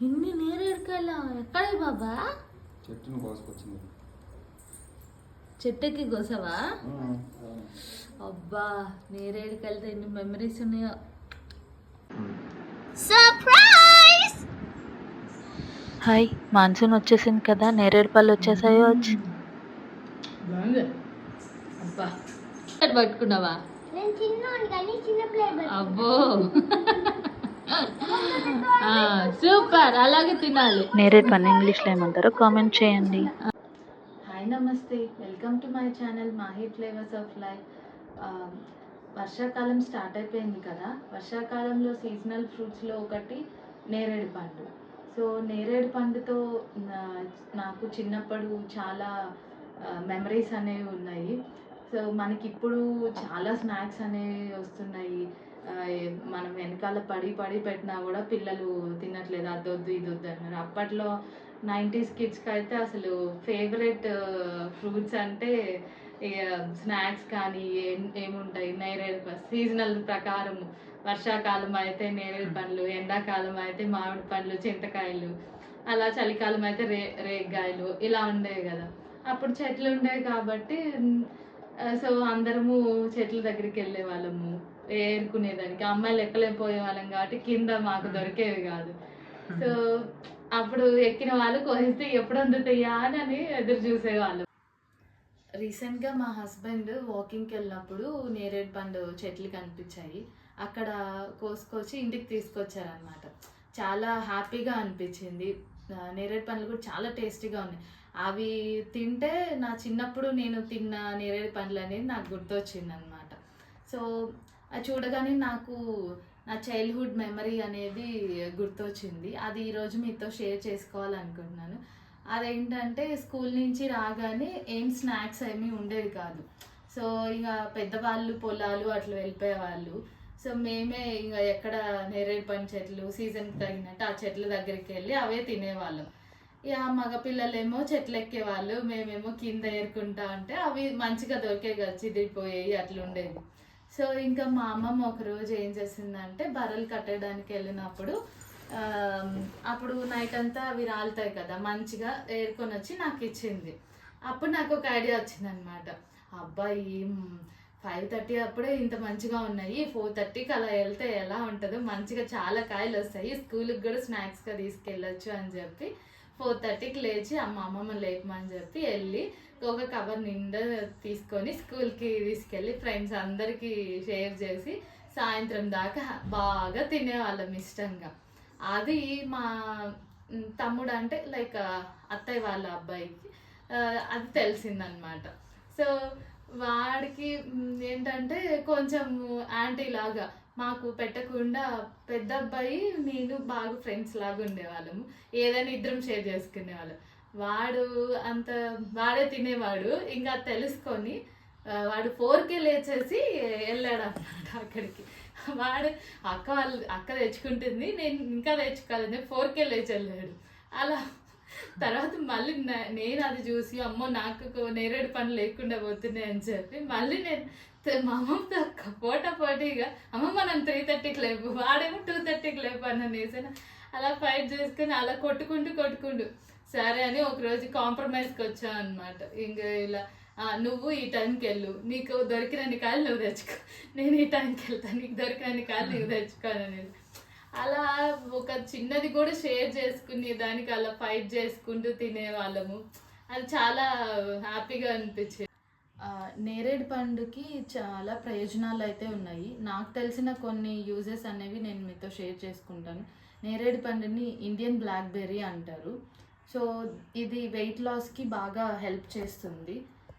ఇన్ని నేరేడుకాయల ఎక్కడ బాబా? చెట్టును కోసుకొచ్చింది. చెట్టుకి కోసవా? అబ్బా నేరేడుకాయలతో ఎన్ని మెమరీస్ ఉన్నాయో. సర్ప్రైజ్ హాయ్ మాన్సూన్ వచ్చేసింది కదా నేరేడు పళ్ళు వచ్చేసాయో వచ్చి అబ్బా పట్టుకున్నావా? నేను చిన్నోడు కానీ చిన్న ప్లేట్ అబ్బో. సూపర్ అలాగే తినాలి. నేరేడ్ పని ఇంగ్లీష్లో ఏమంటారో కామెంట్ చేయండి. హాయ్ నమస్తే. Welcome to my channel Mahi flavours of life. వర్షాకాలం స్టార్ట్ అయిపోయింది కదా. వర్షాకాలంలో సీజనల్ ఫ్రూట్స్లో ఒకటి నేరేడు పండు. సో నేరేడు పండుతో నాకు చిన్నప్పుడు చాలా మెమరీస్ అనేవి ఉన్నాయి. సో మనకి ఇప్పుడు చాలా స్నాక్స్ అనేవి వస్తున్నాయి. మనం వెనకాల పడి పడి పెట్టినా కూడా పిల్లలు తినట్లేదు అదొద్దు ఇది వద్దు అన్నారు అప్పట్లో నైంటీస్ కిడ్స్కి అయితే అసలు ఫేవరెట్ ఫ్రూట్స్ అంటే స్నాక్స్ కానీ ఏం ఏముంటాయి? నేరేడు సీజనల్ ప్రకారం వర్షాకాలం అయితే నేరేడు పండ్లు ఎండాకాలం అయితే మామిడి పండ్లు చింతకాయలు అలా చలికాలం అయితే రే రేగ్గాయలు ఇలా ఉండేవి కదా. అప్పుడు చెట్లు ఉండేవి కాబట్టి సో అందరము చెట్ల దగ్గరికి వెళ్ళే వాళ్ళము. ఏరుకునేదానికి. అమ్మాయిలు ఎక్కలేకపోయే వాళ్ళం కాబట్టి కింద మాకు దొరికేవి కాదు. సో అప్పుడు ఎక్కిన వాళ్ళు కోసేస్తే ఎప్పుడు అందుతాయా అని ఎదురు చూసేవాళ్ళు. రీసెంట్గా మా హస్బెండ్ వాకింగ్కి వెళ్ళినప్పుడు నేరేడు పండు చెట్లు కనిపించాయి. అక్కడ కోసుకొచ్చి ఇంటికి తీసుకొచ్చారనమాట చాలా హ్యాపీగా అనిపించింది. నేరేడు పండ్లు కూడా చాలా టేస్టీగా ఉన్నాయి. అవి తింటే నా చిన్నప్పుడు నేను తిన్న నేరేడు పండ్లు అనేది నాకు గుర్తొచ్చింది అనమాట సో అది చూడగానే నాకు నా చైల్డ్హుడ్ మెమరీ అనేది గుర్తొచ్చింది. అది ఈరోజు మీతో షేర్ చేసుకోవాలనుకుంటున్నాను. అదేంటంటే స్కూల్ నుంచి రాగానే ఏం స్నాక్స్ ఏమీ ఉండేవి కాదు. సో ఇక పెద్దవాళ్ళు పొలాలు అట్లా వెళ్ళిపోయేవాళ్ళు. సో మేమే ఇంకా ఎక్కడ నేరేడు పని చెట్లు సీజన్కి తగినట్టు ఆ చెట్ల దగ్గరికి వెళ్ళి అవే తినేవాళ్ళం. ఇక మగపిల్లలేమో చెట్లు ఎక్కేవాళ్ళు మేమేమో కింద ఏరుకుంటా అంటే అవి మంచిగా దొరికే కదా చిదిరిపోయేవి అట్లా ఉండేవి సో ఇంకా మా అమ్మమ్మ ఒక రోజు ఏం చేసిందంటే బర్రెలు కట్టడానికి వెళ్ళినప్పుడు అప్పుడు నైట్ అంతా అవి రాలుతాయి కదా మంచిగా ఏరుకొని వచ్చి నాకు ఇచ్చింది. అప్పుడు నాకు ఒక ఐడియా వచ్చింది అనమాట అబ్బాయి ఫైవ్ థర్టీ అప్పుడే ఇంత మంచిగా ఉన్నాయి. ఫోర్ థర్టీకి అలా వెళ్తే ఎలా ఉంటుందో మంచిగా చాలా కాయలు వస్తాయి. స్కూల్కి కూడా స్నాక్స్గా తీసుకెళ్ళొచ్చు అని చెప్పి ఫోర్ థర్టీకి లేచి అమ్మ అమ్మమ్మ లేపమని చెప్పి వెళ్ళి ఒక కవర్ నిండా తీసుకొని స్కూల్కి తీసుకెళ్ళి ఫ్రెండ్స్ అందరికీ షేర్ చేసి సాయంత్రం దాకా బాగా తినేవాళ్ళం ఇష్టంగా. అది మా తమ్ముడు అంటే లైక్ అత్తయ్య వాళ్ళ అబ్బాయికి అది తెలిసిందనమాట. సో వాడికి ఏంటంటే కొంచెం యాంటీ లాగా మాకు పెట్టకుండా పెద్ద అబ్బాయి నేను బాగా ఫ్రెండ్స్ లాగా ఉండేవాళ్ళము. ఏదైనా ఇద్దరం షేర్ చేసుకునేవాళ్ళం. వాడు అంత వాడే తినేవాడు. ఇంకా తెలుసుకొని వాడు ఫోర్కే లేచేసి వెళ్ళాడు అన్నమాట అక్కడికి. వాడు అక్క వాళ్ళు అక్క తెచ్చుకుంటుంది నేను ఇంకా తెచ్చుకోవాలని ఫోర్కే లేచి వెళ్ళాడు అలా తర్వాత మళ్ళీ నేను అది చూసి అమ్మో నాకు నేరేడు పనులు లేకుండా పోతున్నాయి అని చెప్పి మళ్ళీ నేను మా అమ్మతో పోటా పోటీగా అమ్మ మనం త్రీ థర్టీకి లేపు వాడేమో టూ థర్టీకి లేపు అని అనేసి అలా ఫైట్ చేసుకుని అలా కొట్టుకుంటూ కొట్టుకుంటూ సరే అని ఒక రోజు కాంప్రమైజ్కి వచ్చాను అనమాట ఇంకా ఇలా నువ్వు ఈ టైంకి వెళ్ళు నీకు దొరికినన్ని కాయలు నువ్వు తెచ్చుకో నేను ఈ టైంకి వెళ్తాను నీకు దొరికినన్ని కాయలు నీకు తెచ్చుకోను అనేది అలా ఒక చిన్నది కూడా షేర్ చేసుకుని దానికి అలా ఫైట్ చేసుకుంటూ తినేవాళ్ళము. అది చాలా హ్యాపీగా అనిపించేది. నేరేడు పండుకి చాలా ప్రయోజనాలు అయితే ఉన్నాయి. నాకు తెలిసిన కొన్ని యూజెస్ అనేవి నేను మీతో షేర్ చేసుకుంటాను. నేరేడు పండుని ఇండియన్ బ్లాక్బెర్రీ అంటారు. సో ఇది వెయిట్ లాస్కి బాగా హెల్ప్ చేస్తుంది.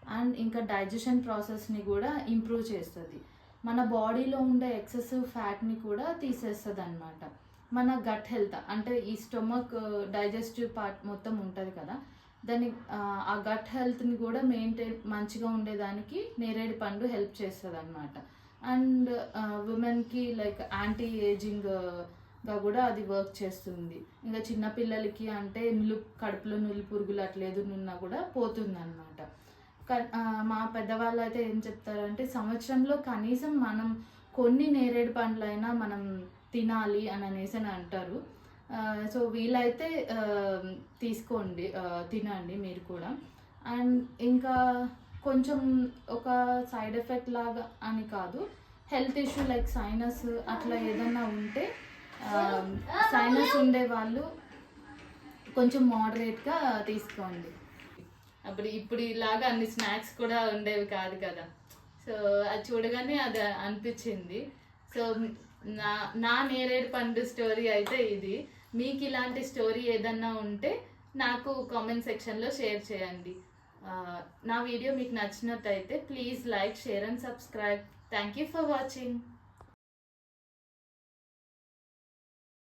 అండ్ ఇంకా డైజెషన్ ప్రాసెస్ని కూడా ఇంప్రూవ్ చేస్తుంది. మన బాడీలో ఉండే ఎక్సెసివ్ ఫ్యాట్ని కూడా తీసేస్తుంది అనమాట మన గట్ హెల్త్ అంటే ఈ స్టొమక్ డైజెస్టివ్ పార్ట్ మొత్తం ఉంటుంది కదా దాని ఆ, గట్ హెల్త్ని కూడా మెయింటైన్ మంచిగా ఉండేదానికి నేరేడు పండు హెల్ప్ చేస్తుంది అనమాట అండ్ ఉమెన్కి లైక్ యాంటీ ఏజింగ్గా కూడా అది వర్క్ చేస్తుంది. ఇంకా చిన్నపిల్లలకి అంటే నులు కడుపులో నులు పురుగులు అట్లేదు నున్నా కూడా పోతుంది అనమాట మా పెద్దవాళ్ళు అయితే ఏం చెప్తారంటే సంవత్సరంలో కనీసం మనం కొన్ని నేరేడు పండ్లైనా మనం తినాలి అని అనేసి అని అంటారు. సో వీలైతే తీసుకోండి తినండి మీరు కూడా. అండ్ ఇంకా కొంచెం ఒక సైడ్ ఎఫెక్ట్ లాగా అని కాదు హెల్త్ ఇష్యూ లైక్ సైనస్ అట్లా ఏదైనా ఉంటే సైనస్ ఉండే వాళ్ళు కొంచెం మోడరేట్గా తీసుకోండి. అప్పుడు ఇప్పుడు ఇలాగా అన్ని స్నాక్స్ కూడా ఉండేవి కాదు కదా. సో అది చూడగానే అది అనిపించింది. సో నా నా నేరేడు పండు స్టోరీ అయితే ఇది. మీకు ఇలాంటి స్టోరీ ఏదన్నా ఉంటే నాకు కామెంట్ సెక్షన్లో షేర్ చేయండి. నా వీడియో మీకు నచ్చినట్టయితే please like share and subscribe. Thank you for watching.